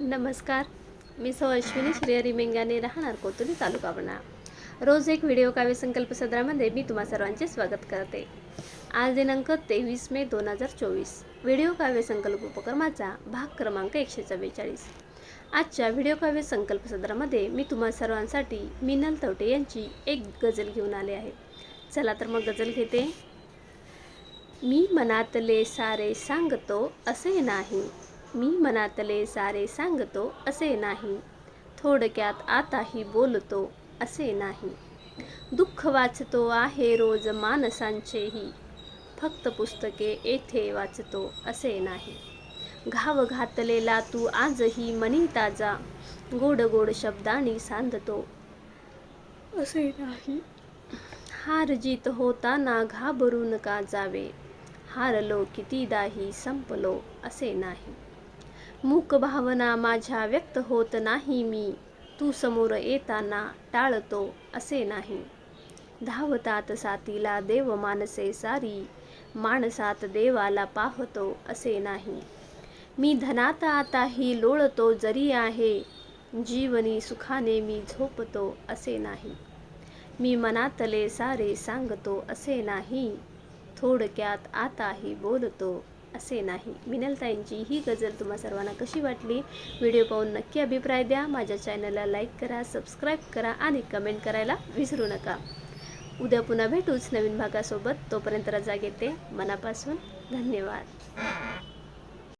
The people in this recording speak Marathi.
नमस्कार. मी सौ अश्विनी श्रेयरी मेंगाने राहणार कोतुली तालुका बना. रोज एक व्हिडिओ काव्य संकल्प सदरामध्ये मी तुम्हा सर्वांचे स्वागत करते. आज दिनांक तेवीस मे दोन हजार चोवीस. व्हिडिओ काव्य संकल्प उपक्रमाचा भाग क्रमांक एकशे चव्वेचाळीस. आजच्या व्हिडिओ काव्य संकल्प सदरामध्ये मी तुम्हा सर्वांसाठी मिनल तवटे यांची एक गजल घेऊन आले आहे. चला तर मग गजल घेते. मी मनातले सारे सांगतो असे नाही. मी मनातले सारे सांगतो असे नाही. थोडक्यात आताही बोलतो असे नाही. दुःख वाचतो आहे रोज माणसांचेही. फक्त पुस्तके येथे वाचतो असे नाही. घाव घातलेला तू आजही मनी ताजा गोड गोड शब्दांनी सांधतो असे नाही. हार जीत होताना घाबरून का जावे? हारलो कितीदाही संपलो असे नाही. मूक भावना माझ्या व्यक्त होत नाही मी तू समोर येताना टाळतो असे नाही धावतात साथीला देव मानसे सारी माणसात देवाला पाहतो असे नाही मी धनात आताही लोळतो जरी आहे जीवनी सुखाने मी झोपतो असे नाही मी मनातले सारे सांगतो असे नाही थोडक्यात आताही बोलतो असे नाही. मिनलताईंची ही गजल तुम्हा सर्वांना कशी वाटली? व्हिडिओ पाहून नक्की अभिप्राय द्या. माझ्या चॅनलला लाईक करा सबस्क्राईब करा आणि कमेंट करायला विसरू नका. उद्या पुन्हा भेटूच नवीन भागासोबत. तोपर्यंत रजा घेते. मनापासून धन्यवाद.